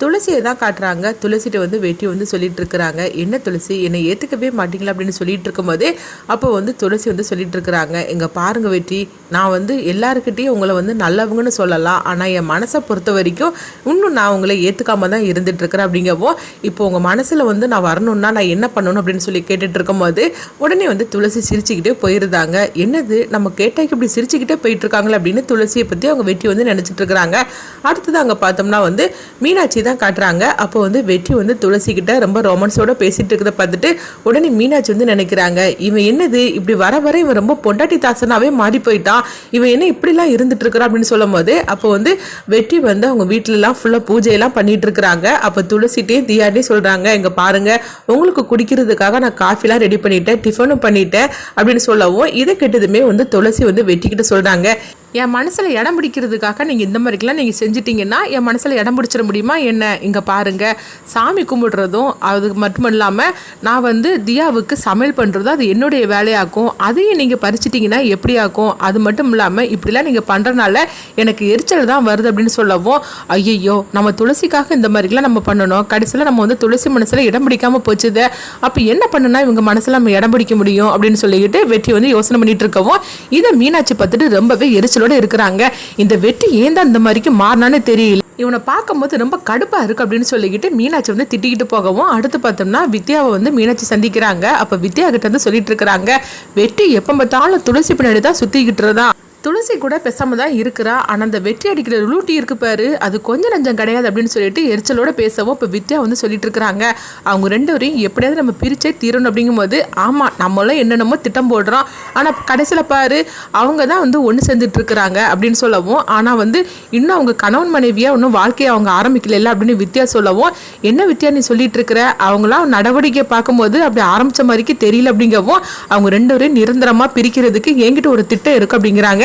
துளசியை தான் காட்டுறாங்க? துளசிட்ட வந்து வெட்டி வந்து சொல்லிட்டு இருக்கிறாங்க என்ன துளசி? என்னை ஏற்றுக்கவே மாட்டீங்களா? அப்படின்னு சொல்லிட்டு இருக்கும்போது அப்போ வந்து துளசி வந்து சொல்லிட்டு இருக்கிறாங்க எங்கள் பாருங்க வெற்றி நான் வந்து எல்லாருக்கிட்டேயும் உங்களை வந்து நல்லவங்கன்னு சொல்லலாம். ஆனால் என் மனசை பொறுத்த வரைக்கும் இன்னும் நான் உங்களை ஏற்றுக்காம தான் இருந்துட்டு இருக்கிறேன் அப்படிங்கவோ இப்போ உங்கள் மனசில் வந்து நான் வரணும்னா நான் என்ன பண்ணணும்? அப்படின்னு சொல்லி கேட்டுட்டு இருக்கும்போது உடனே வந்து துளசி சிரிச்சுக்கிட்டே போயிருந்தாங்க. என்னது? நம்ம கேட்டாக்கி இப்படி சிரிச்சுக்கிட்டே போயிட்டு இருக்காங்களே அப்படின்னு துளசியை பற்றி அவங்க வெற்றி வந்து நினச்சிட்டு இருக்கிறாங்க அடுத்தது அங்கே பார்த்தோம்னா வந்து மீனாட்சி தான் காட்டுறாங்க. அப்போ வந்து வெற்றி வந்து துளசிக்கிட்ட ரொம்ப ரொமான்ஸோட பேசிட்டு இருக்கிறத பார்த்துட்டு உடனே மீனாட்சி வந்து நினைக்கிறாங்க. இவன் என்னது? இப்படி வர வர இவன் ரொம்ப பொண்டாட்டி தாசனாவே மாறி போயிட்டான் இவன் என்ன இப்படிலாம் இருந்துட்டு இருக்கிறான் அப்படின்னு சொல்லும் போது அப்போ வந்து வெற்றி வந்து அவங்க வீட்டிலலாம் ஃபுல்லாக பூஜையெல்லாம் பண்ணிட்டு இருக்கிறாங்க. அப்போ துளசிட்டே தியாட்டையும் சொல்கிறாங்க இங்கே பாருங்க உங்களுக்கு குடிக்கிறதுக்காக நான் காஃபிலாம் ரெடி பண்ணிட்டேன் டிஃபனும் பண்ணிட்டேன் அப்படின்னு சொல்லவும் இதை கெட்டதுமே வந்து துளசி வந்து வெட்டிக்கிட்ட சொல்கிறாங்க என் மனசில் இடம் பிடிக்கிறதுக்காக நீங்கள் இந்த மாதிரிக்கெல்லாம் நீங்கள் செஞ்சிட்டிங்கன்னா என் மனசில் இடம் பிடிச்சிட முடியுமா என்ன? இங்கே பாருங்கள் சாமி கும்பிடுறதும் அது மட்டும் இல்லாமல் நான் வந்து தியாவுக்கு சமையல் பண்ணுறதும் அது என்னுடைய வேலையாக்கும். அதையும் நீங்கள் பறிச்சிட்டிங்கன்னா எப்படி ஆகும் அது மட்டும் இல்லாமல் இப்படிலாம் நீங்கள் பண்ணுறனால எனக்கு எரிச்சல் தான் வருது அப்படின்னு சொல்லவும் ஐயையோ நம்ம துளசிக்காக இந்த மாதிரிலாம் நம்ம பண்ணணும். கடைசியில் நம்ம வந்து துளசி மனசில் இடம் பிடிக்காமல் போச்சுது. அப்போ என்ன பண்ணுனா இவங்க மனசில் நம்ம இடம் பிடிக்க முடியும்? அப்படின்னு சொல்லிக்கிட்டு வெற்றி வந்து யோசனை பண்ணிட்டு இருக்கவும் இதை மீனாட்சி பார்த்துட்டு ரொம்பவே எரிச்சலோட இருக்கிறாங்க. இந்த வெட்டி ஏன் தான் இந்த மாதிரிக்கு மாறினான்னு தெரியல. இவனை பார்க்கும்போது ரொம்ப கடுப்பாக இருக்கு அப்படின்னு சொல்லிக்கிட்டு மீனாட்சி வந்து திட்டிக்கிட்டு போகவும் அடுத்து பார்த்தோம்னா வித்யாவை வந்து மீனாட்சி சந்திக்கிறாங்க. அப்போ வித்யா கிட்ட வந்து சொல்லிட்டு இருக்கிறாங்க. வெட்டி எப்போ பார்த்தாலும் துளசி பின்னாடி தான் சுற்றிக்கிட்டு இருந்தான் துளசி கூட பெசாம தான் இருக்கிறா. ஆனால் அந்த வெற்றி அடிக்கிற லூட்டி இருக்கு பாரு. அது கொஞ்சம் நஞ்சம் கிடையாது அப்படின்னு சொல்லிட்டு எரிச்சலோட பேசவும் இப்போ வித்யா வந்து சொல்லிட்டு இருக்கிறாங்க. அவங்க ரெண்டு வரையும் எப்படியாவது நம்ம பிரிச்சே தீரணும் அப்படிங்கும்போது ஆமாம் நம்மளும் என்னென்னமோ திட்டம் போடுறோம். ஆனால் கடைசியில் பாரு அவங்க தான் வந்து ஒன்று சேர்ந்துட்டு இருக்கிறாங்க அப்படின்னு சொல்லவும் ஆனால் வந்து இன்னும் அவங்க கணவன் மனைவியாக இன்னும் வாழ்க்கையை அவங்க ஆரம்பிக்கல அப்படின்னு வித்யா சொல்லவும் என்ன வித்யா நீ சொல்லிட்டு இருக்கிற? அவங்களாம் நடவடிக்கை பார்க்கும்போது அப்படி ஆரம்பிச்ச மாதிரிக்கு தெரியல அப்படிங்கவும் அவங்க ரெண்டு வரையும் நிரந்தரமாக பிரிக்கிறதுக்கு என்கிட்ட ஒரு திட்டம் இருக்குது அப்படிங்கிறாங்க.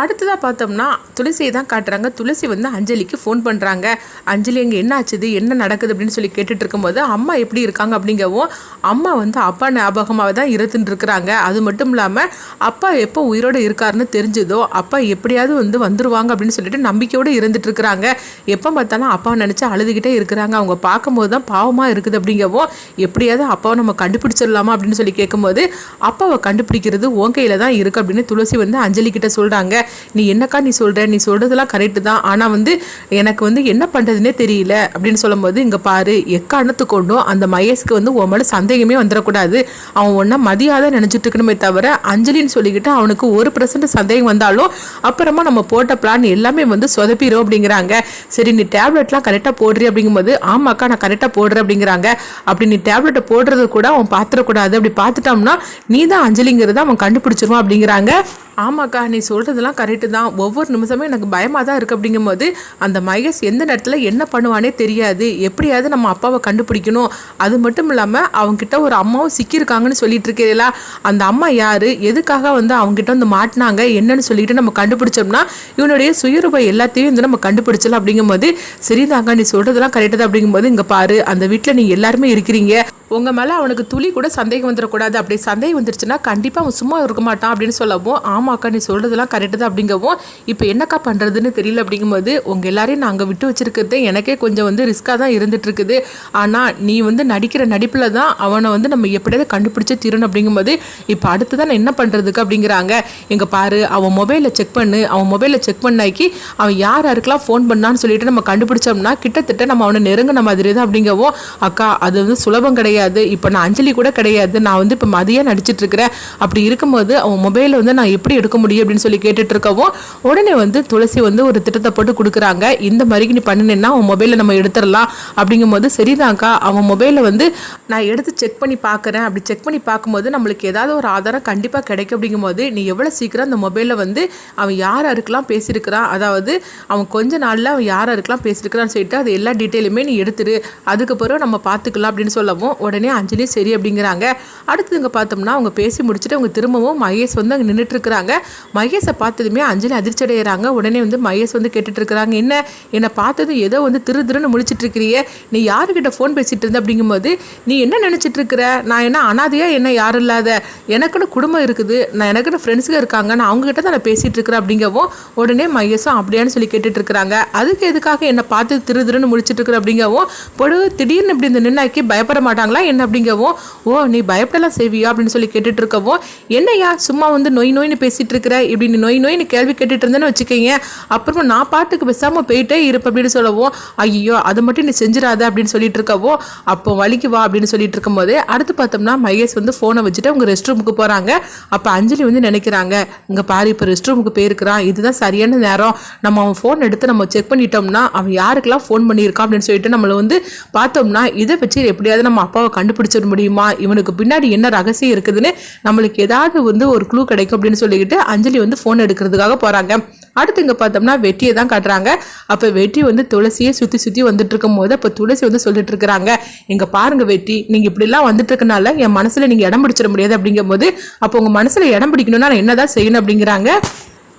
அடுத்ததாக பார்த்தோம்னா துளசியை தான் காட்டுறாங்க. துளசி வந்து அஞ்சலிக்கு ஃபோன் பண்ணுறாங்க அஞ்சலி எங்கே என்ன ஆச்சுது என்ன நடக்குது? அப்படின்னு சொல்லி கேட்டுட்டு இருக்கும்போது அம்மா எப்படி இருக்காங்க? அப்படிங்கவும் அம்மா வந்து அப்பா ஞாபகமாக தான் இருந்துட்டு இருக்கிறாங்க. அது மட்டும் இல்லாமல் அப்பா எப்போ உயிரோடு இருக்காருன்னு தெரிஞ்சதோ அப்பா எப்படியாவது வந்து வந்துருவாங்க. அப்படின்னு சொல்லிட்டு நம்பிக்கையோடு இருந்துட்டு இருக்கிறாங்க. எப்போ பார்த்தாலும் அப்பா நினச்சி அழுதுகிட்டே இருக்கிறாங்க. அவங்க பார்க்கும்போது தான் பாவமாக இருக்குது அப்படிங்கவும் எப்படியாவது அப்பாவை நம்ம கண்டுபிடிச்சிடலாமா? அப்படின்னு சொல்லி கேட்கும்போது அப்பாவை கண்டுபிடிக்கிறது உன் கையில் தான் இருக்குது அப்படின்னு துளசி வந்து அஞ்சலி கிட்ட சொல்கிறாங்க நீ என்னக்கா நீ சொல்கிற நீ சொல்கிறதெல்லாம் கரெக்டு தான். ஆனால் வந்து எனக்கு வந்து என்ன பண்ணுறதுனே தெரியல அப்படின்னு சொல்லும்போது இங்கே பாரு எக்காரணத்து கொண்டும் அந்த மயேஸ்க்கு வந்து உன் மேலே சந்தேகமே வந்துடக்கூடாது. அவன் ஒன்றா மதியாத நினச்சிட்டு இருக்கணுமே தவிர அஞ்சலின்னு சொல்லிக்கிட்டு அவனுக்கு ஒரு பர்சன்ட் சந்தேகம் வந்தாலும் அப்புறமா நம்ம போட்ட பிளான் எல்லாமே வந்து சொதப்பிடும் அப்படிங்கிறாங்க. சரி நீ டேப்லெட்லாம் கரெக்டாக போடுறி அப்படிங்கும்போது ஆமாக்கா நான் கரெக்டாக போடுறேன் அப்படிங்கிறாங்க. அப்படி நீ டேப்லெட்டை போடுறது கூட அவன் பார்த்துடக்கூடாது. அப்படி பார்த்துட்டோம்னா நீ தான் அஞ்சலிங்கிறத அவன் கண்டுபிடிச்சிருவான் அப்படிங்கிறாங்க. ஆமாக்கா நீ சொல்கிறதெல்லாம் கரெக்டு தான். ஒவ்வொரு நிமிஷமும் எனக்கு பயமாக தான் இருக்குது அப்படிங்கும்போது அந்த மகேஷ் எந்த நேரத்தில் என்ன பண்ணுவானே தெரியாது. எப்படியாவது நம்ம அப்பாவை கண்டுபிடிக்கணும். அது மட்டும் இல்லாமல் அவங்ககிட்ட ஒரு அம்மாவும் சிக்கியிருக்காங்கன்னு சொல்லிட்டு இருக்கிறீங்களா அந்த அம்மா யார்? எதுக்காக வந்து அவங்ககிட்ட வந்து மாட்டினாங்க? என்னன்னு சொல்லிட்டு நம்ம கண்டுபிடிச்சோம்னா இவனுடைய சுயரூபம் எல்லாத்தையும் வந்து நம்ம கண்டுபிடிச்சலாம் அப்படிங்கும்போது சரிதாங்க நீ சொல்கிறதெல்லாம் கரெக்டாக தான் அப்படிங்கும்போது இங்கே பாரு அந்த வீட்டில் நீ எல்லாருமே இருக்கிறீங்க. உங்கள் மேலே அவனுக்கு துளி கூட சந்தேகம் வந்துடக்கூடாது அப்படி சந்தேகம் வந்துருச்சுன்னா கண்டிப்பாக அவன் சும்மா இருக்க மாட்டான் அப்படின்னு சொல்லவும் ஆமாக்கா நீ சொல்கிறதுலாம் கரெக்டு தான் அப்படிங்கவும் இப்போ என்னக்கா பண்ணுறதுன்னு தெரியல அப்படிங்கும்போது உங்கள் எல்லாரையும் நாங்கள் விட்டு வச்சுருக்கிறது எனக்கே கொஞ்சம் வந்து ரிஸ்க்காக தான் இருந்துகிட்ருக்குது ஆனால் நீ வந்து நடிக்கிற நடிப்பில் தான் அவனை வந்து நம்ம எப்படியாவது கண்டுபிடிச்சே தீரணும் அப்படிங்கும்போது இப்போ அடுத்து தான் என்ன பண்ணுறதுக்கு அப்படிங்கிறாங்க. இங்கே பாரு அவன் மொபைலில் செக் பண்ணு. அவன் மொபைலில் செக் பண்ணாக்கி அவன் யார் யாருக்கெல்லாம் ஃபோன் பண்ணான்னு சொல்லிட்டு நம்ம கண்டுபிடிச்சோம்னா கிட்டத்தட்ட நம்ம அவனை நெருங்கின மாதிரி தான் அப்படிங்கவும் அக்கா அது வந்து சுலபம் கிடையாது. கிடையாது. இப்போ நான் அஞ்சலி கூட கிடையாது. நான் வந்து இப்போ மதியம் நடிச்சிட்டு இருக்கிறேன் அப்படி இருக்கும்போது அவன் மொபைலில் வந்து நான் எப்படி எடுக்க முடியும் அப்படின்னு சொல்லி கேட்டுட்டு இருக்கவும் உடனே வந்து துளசி வந்து ஒரு திட்டத்தை போட்டு கொடுக்குறாங்க. இந்த மாதிரி நீ பண்ணினேன்னா அவன் மொபைலில் நம்ம எடுத்துடலாம். அப்படிங்கும்போது சரிதான்க்கா அவன் மொபைலில் வந்து நான் எடுத்து செக் பண்ணி பார்க்குறேன் அப்படி செக் பண்ணி பார்க்கும்போது நம்மளுக்கு ஏதாவது ஒரு ஆதாரம் கண்டிப்பாக கிடைக்கும். அப்படிங்கும்போது நீ எவ்வளோ சீக்கிரம் அந்த மொபைலில் வந்து அவன் யார் யாருக்கெல்லாம் பேசியிருக்கிறான்? அதாவது அவன் கொஞ்ச நாளில் அவன் யார் யாருக்கெல்லாம் பேசியிருக்கிறான்னு சொல்லிட்டு அது எல்லா டீட்டெயிலுமே நீ எடுத்துரு. அதுக்கப்புறம் நம்ம பார்த்துக்கலாம் அப்படின்னு சொல்லவும் உடனே அஞ்சலி சரி அப்படிங்கிறாங்க. அடுத்ததுங்க பார்த்தோம்னா அவங்க பேசி முடிச்சுட்டு அவங்க திரும்பவும் மகேஷ் வந்து அங்கே நின்றுட்டுருக்குறாங்க மகேஷை பார்த்ததுமே அஞ்சலி அதிர்ச்சி அடைகிறாங்க உடனே வந்து மகேஷ் வந்து கேட்டுட்ருக்குறாங்க என்ன? என்னை பார்த்ததும் ஏதோ வந்து திரு திருன்னு முடிச்சிட்ருக்கிறிய நீ யாருக்கிட்ட ஃபோன் பேசிகிட்டு இருந்த? அப்படிங்கும்போது நீ என்ன நினச்சிட்டுருக்குற? நான் என்ன அனாதையாக என்ன யாரும் இல்லாத? எனக்குன்னு குடும்பம் இருக்குது. நான் எனக்குன்னு ஃப்ரெண்ட்ஸுங்க இருக்காங்க. நான் அவங்ககிட்ட தான் நான் பேசிகிட்டு இருக்கிறேன் அப்படிங்கவும் உடனே மகேஷும் அப்படியான்னு சொல்லி கேட்டுட்ருக்குறாங்க அதுக்கு எதுக்காக என்னை பார்த்து திரு திருன்னு முடிச்சிட்டு இருக்கிற அப்படிங்கவும் பொழுது திடீர்னு இப்படி இந்த நின்னாக்கி பயப்பட மாட்டாங்களா? என்ன அப்படிங்கவும் ஓ நீ பயப்படலாம் செய்வியா அப்படின்னு சொல்லி கேட்டுட்டு இருக்கவும் என்னையா சும்மா வந்து நொய் நோய்னு பேசிட்டு இருக்கிற இப்படி நீ நொய் நோய்னு கேள்வி கேட்டுட்டு இருந்தேன்னு வச்சுக்கோங்க அப்புறமா நான் பாட்டுக்கு பேசாமல் போயிட்டே இருப்பேன் அப்படின்னு சொல்லவும் ஐயோ அதை மட்டும் நீ செஞ்சிடாத அப்படின்னு சொல்லிட்டு இருக்கவோ அப்போ வலிக்கு வா அப்படின்னு சொல்லிட்டு இருக்கும்போது அடுத்து பார்த்தோம்னா மகேஷ் வந்து ஃபோனை வச்சுட்டு அவங்க ரெஸ்ட் ரூமுக்கு போகிறாங்க அப்போ அஞ்சலி வந்து நினைக்கிறாங்க இங்கே பாரு இப்போ ரெஸ்ட் ரூமுக்கு போயிருக்கிறான். இதுதான் சரியான நேரம். நம்ம அவன் ஃபோன் எடுத்து நம்ம செக் பண்ணிட்டோம்னா அவன் யாருக்கெல்லாம் ஃபோன் பண்ணியிருக்கான்? அப்படின்னு சொல்லிட்டு நம்மளை வந்து பார்த்தோம்னா இதை வச்சு எப்படியாவது நம்ம அப்பாவை கண்டுபிடிச்சிட முடியுமா? இவனுக்கு பின்னாடி என்ன ரகசியம் இருக்குதுன்னு நம்மளுக்கு ஏதாவது வந்து ஒரு க்ளூ கிடைக்கும் அப்படின்னு சொல்லிக்கிட்டு அஞ்சலி வந்து ஃபோன் எடுக்கிறதுக்காக போகிறாங்க அடுத்து இங்கே பார்த்தோம்னா வெட்டியை தான் காட்டுறாங்க. அப்போ வெட்டி வந்து துளசியை சுற்றி சுற்றி வந்துட்டு இருக்கும் போது அப்போ துளசி வந்து சொல்லிட்டு இருக்கிறாங்க. இங்கே பாருங்க வெட்டி நீங்கள் இப்படிலாம் வந்துட்டு இருக்கனால என் மனசில் நீங்கள் இடம் பிடிச்சிட முடியாது அப்படிங்கும்போது அப்போ உங்கள் மனசில் இடம் பிடிக்கணும்னா நான் என்ன தான் செய்யணும் அப்படிங்கிறாங்க.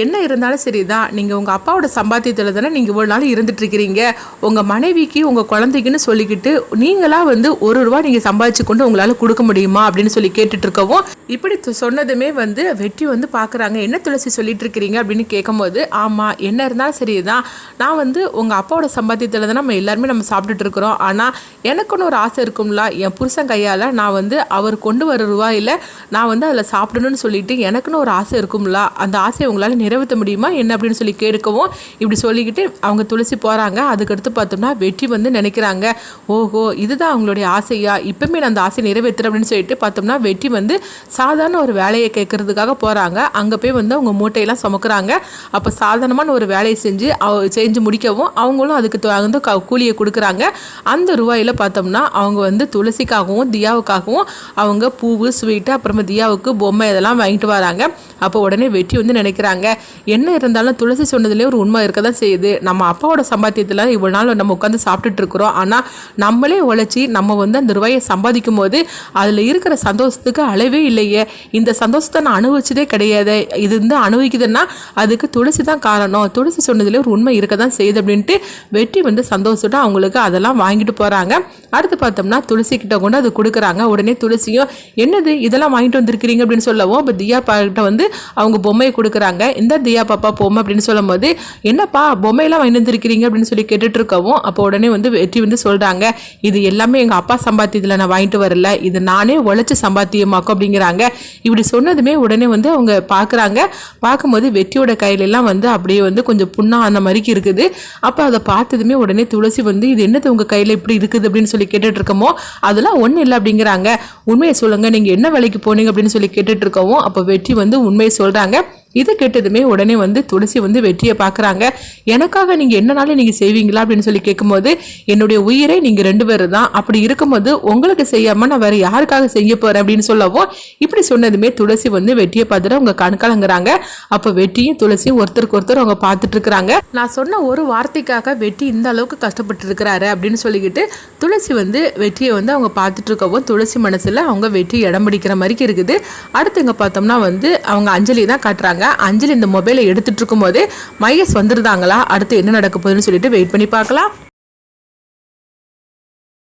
என்ன இருந்தாலும் சரி தான் நீங்கள் உங்கள் அப்பாவோட சம்பாத்தியத்தில் தானே நீங்கள் இவ்வளோ நாள் இருந்துட்டு இருக்கிறீங்க உங்கள் மனைவிக்கு உங்கள் குழந்தைக்குன்னு சொல்லிக்கிட்டு நீங்களாக வந்து ஒரு ரூபா நீங்கள் சம்பாதிச்சு கொண்டு உங்களால் கொடுக்க முடியுமா அப்படின்னு சொல்லி கேட்டுட்டு இருக்கவும் இப்படி சொன்னதுமே வந்து வெற்றி வந்து பார்க்குறாங்க என்ன துளசி சொல்லிட்டு இருக்கிறீங்க அப்படின்னு கேட்கும்போது ஆமாம் என்ன இருந்தாலும் சரி தான் நான் வந்து உங்கள் அப்பாவோட சம்பாத்தியத்தில் தான் நம்ம எல்லாருமே நம்ம சாப்பிட்டுட்டு இருக்கிறோம். ஆனால் எனக்குன்னு ஒரு ஆசை இருக்கும்ல. என் புருஷன் கையால் நான் வந்து அவர் கொண்டு வர ரூபாயில் நான் வந்து அதில் சாப்பிடணும்னு சொல்லிட்டு எனக்குன்னு ஒரு ஆசை இருக்கும்ல. அந்த ஆசையை உங்களால் நிறைவேற்ற முடியுமா? என்ன அப்படின்னு சொல்லி கேட்கவும் இப்படி சொல்லிக்கிட்டு அவங்க துளசி போகிறாங்க அதுக்கடுத்து பார்த்தோம்னா வெற்றி வந்து நினைக்கிறாங்க. ஓஹோ இதுதான் அவங்களுடைய ஆசையா? இப்பவுமே நான் அந்த ஆசையை நிறைவேற்றுறேன் அப்படின்னு சொல்லிட்டு பார்த்தோம்னா வெற்றி வந்து சாதாரண ஒரு வேலையை கேட்கறதுக்காக போகிறாங்க அங்கே போய் வந்து அவங்க மூட்டையெல்லாம் சுமக்கிறாங்க. அப்போ சாதாரணமான ஒரு வேலையை செஞ்சு அவ செஞ்சு முடிக்கவும் அவங்களும் அதுக்கு தகுந்த க கூலியை கொடுக்குறாங்க. அந்த ரூபாயில் பார்த்தோம்னா அவங்க வந்து துளசிக்காகவும் தியாவுக்காகவும் அவங்க பூவு ஸ்வீட்டு அப்புறமா தியாவுக்கு பொம்மை இதெல்லாம் வாங்கிட்டு வராங்க. அப்போ உடனே வெற்றி வந்து நினைக்கிறாங்க. என்ன இருந்தாலும் துளசி சொன்னதுலேயே ஒரு உண்மை இருக்க தான் செய்யுது. நம்ம அப்பாவோட சம்பாத்தியத்தில் இவ்வளோ நாள் நம்ம உட்காந்து சாப்பிட்டுட்டு இருக்கிறோம். ஆனால் நம்மளே உழைச்சி நம்ம வந்து அந்த ரூபாயை சம்பாதிக்கும் போது அதில் இருக்கிற சந்தோஷத்துக்கு அளவே இல்லையே. இந்த சந்தோஷத்தை நான் அனுபவிச்சதே கிடையாது. இது வந்து அனுபவிக்குதுன்னா அதுக்கு துளசி தான் காரணம். துளசி சொன்னதுலேயே ஒரு உண்மை இருக்க தான் செய்யுது அப்படின்ட்டு வெற்றி வந்து சந்தோஷத்தோட அவங்களுக்கு அதெல்லாம் வாங்கிட்டு போகிறாங்க அடுத்து பார்த்தோம்னா துளசி கிட்ட கொண்டு அது கொடுக்குறாங்க. உடனே துளசியும் என்னது? இதெல்லாம் வாங்கிட்டு வந்திருக்கிறீங்க? அப்படின்னு சொல்லவும் இப்போ தியா கிட்ட வந்து அவங்க பொம்மையை கொடுக்குறாங்க. இந்த தியா பாப்பா போமா அப்படின்னு சொல்லும்போது என்னப்பா பொம்மையெல்லாம் வாங்கிட்டு வந்திருக்கிறீங்க? அப்படின்னு சொல்லி கேட்டுட்டு இருக்கவும் அப்போ உடனே வந்து வெற்றி வந்து சொல்கிறாங்க இது எல்லாமே எங்கள் அப்பா சம்பாத்தியத்தில் நான் வாங்கிட்டு வரல. இது நானே உழைச்சி சம்பாத்தியமாக்கும் அப்படிங்கிறாங்க. இப்படி சொன்னதுமே உடனே வந்து அவங்க பார்க்குறாங்க பார்க்கும்போது வெற்றியோட கையிலெல்லாம் வந்து அப்படியே வந்து கொஞ்சம் புண்ணா அந்த மாதிரிக்கு இருக்குது. அப்போ அதை பார்த்ததுமே உடனே துளசி வந்து இது என்னது உங்கள் கையில் இப்படி இருக்குது? அப்படின்னு சொல்லி கேட்டுட்டு இருக்கமோ அதெல்லாம் ஒன்றும் இல்லை அப்படிங்கிறாங்க. உண்மையை சொல்லுங்கள் நீங்கள் என்ன வேலைக்கு போனீங்க? அப்படின்னு சொல்லி கேட்டுட்டு இருக்கவும் அப்போ வெற்றி வந்து உண்மையை சொல்கிறாங்க இதை கேட்டதுமே உடனே வந்து துளசி வந்து வெற்றியை பார்க்குறாங்க. எனக்காக நீங்கள் என்னனாலும் நீங்கள் செய்வீங்களா அப்படின்னு சொல்லி கேட்கும்போது என்னுடைய உயிரை நீங்கள் ரெண்டு பேரும் தான் அப்படி இருக்கும்போது உங்களுக்கு செய்யாமல் நான் வேறு யாருக்காக செய்ய போகிறேன் அப்படின்னு சொல்லவும் இப்படி சொன்னதுமே துளசி வந்து வெற்றியை பார்த்துட்டு அவங்க கண்கலங்குறாங்க. அப்போ வெற்றியும் துளசியும் ஒருத்தருக்கு ஒருத்தர் அவங்க பார்த்துட்டு இருக்கிறாங்க. நான் சொன்ன ஒரு வார்த்தைக்காக வெற்றி இந்த அளவுக்கு கஷ்டப்பட்டு இருக்கிறாரு அப்படின்னு சொல்லிக்கிட்டு துளசி வந்து வெற்றியை வந்து அவங்க பார்த்துட்டு இருக்கவும் துளசி மனசில் அவங்க வெற்றி இடம் பிடிக்கிற மாதிரி இருக்குது. அடுத்து இங்கே பார்த்தோம்னா வந்து அவங்க அஞ்சலி தான் காட்டுறாங்க. அஞ்சலி இந்த மொபைலை எடுத்துகிட்டு இருக்கும்போது மகேஷ் வந்துருந்தாங்களா? அடுத்து என்ன நடக்க போகுதுன்னு சொல்லிட்டு வெயிட் பண்ணி பார்க்கலாம்.